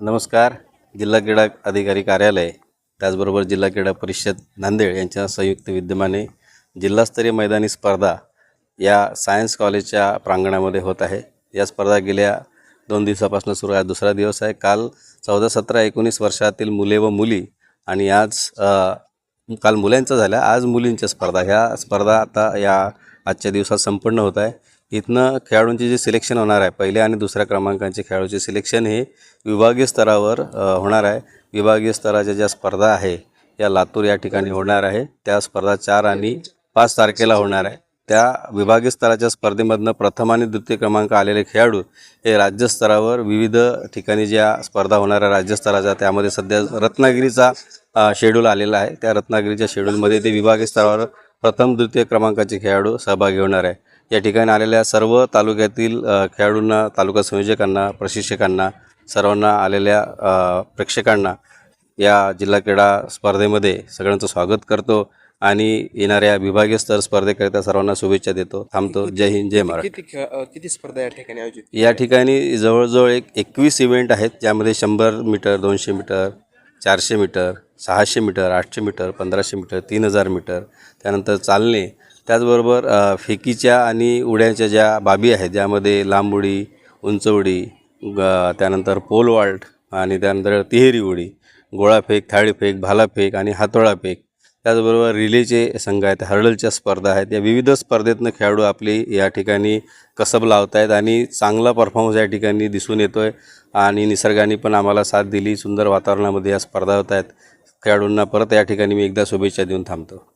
नमस्कार. जिल्हा क्रीडा अधिकारी कार्यालय त्याचबरोबर जिल्हा क्रीडा परिषद नांदेड यांच्या संयुक्त विद्यमाने जिल्हास्तरीय मैदानी स्पर्धा या सायन्स कॉलेजच्या प्रांगणामध्ये होत आहे. या स्पर्धा गेल्या दोन दिवसापासून सुरू आहे दुसरा दिवस आहे. काल चौदा सतरा एकोणीस वर्षातील मुले व मुली आणि आज काल मुलांचं झाल्या. आज मुलींच्या स्पर्धा. ह्या स्पर्धा आता या आजच्या दिवसात संपन्न होत आहे. इथनं खेळाडूंचे जे सिलेक्शन होणार आहे पहिल्या आणि दुसऱ्या क्रमांकांचे खेळाडूचे सिलेक्शन हे विभागीय स्तरावर होणार आहे. विभागीय स्तराच्या ज्या स्पर्धा आहे या लातूर या ठिकाणी होणार आहे. त्या स्पर्धा चार आणि पाच तारखेला होणार आहे. त्या विभागीय स्तराच्या स्पर्धेमधनं प्रथम आणि द्वितीय क्रमांक आलेले खेळाडू हे राज्यस्तरावर विविध ठिकाणी ज्या स्पर्धा होणाऱ्या राज्यस्तराच्या त्यामध्ये सध्या रत्नागिरीचा शेड्यूल आलेला आहे. त्या रत्नागिरीच्या शेड्यूलमध्ये ते विभागीय स्तरावर प्रथम द्वितीय क्रमांकाचे खेळाडू सहभागी होणार आहे. या ठिकाणी आलेल्या सर्व तालुक्यातील खेळाडूंना तालुका संयोजकांना प्रशिक्षकांना सर्वांना आलेल्या प्रेक्षकांना या जिल्हा क्रीडा स्पर्धेमध्ये सगळ्यांचं स्वागत करतो आणि येणाऱ्या विभागीय स्तर स्पर्धेकरिता सर्वांना शुभेच्छा देतो. थांबतो. जय हिंद जय महाराष्ट्र. किती खेळ अ, किती स्पर्धा या ठिकाणी आयोजित या ठिकाणी जवळजवळ एक एकवीस इव्हेंट आहेत ज्यामध्ये शंभर मीटर दोनशे मीटर चारशे मीटर सहाशे मीटर आठशे मीटर पंधराशे मीटर तीन हजार मीटर त्यानंतर चालणे. त्याचबरोबर फेकीच्या आणि उड्याच्या ज्या बाबी आहेत ज्यामध्ये लांब उडी उंच उडी ग त्यानंतर पोलवाल्ट आणि त्यानंतर तिहेरी उडी गोळाफेक थाळीफेक भालाफेक आणि हातोळा फेक. त्याचबरोबर रिलेचे संघ आहेत हर्डलच्या स्पर्धा आहेत. या विविध स्पर्धेतनं खेळाडू आपली या ठिकाणी कसब लावत आहेत आणि चांगला परफॉर्मन्स या ठिकाणी दिसून येतो आहे आणि निसर्गाने पण आम्हाला साथ दिली. सुंदर वातावरणामध्ये या स्पर्धा होत आहेत खेळाडूंना परत या ठिकाणी मी एकदा शुभेच्छा देऊन थांबतो.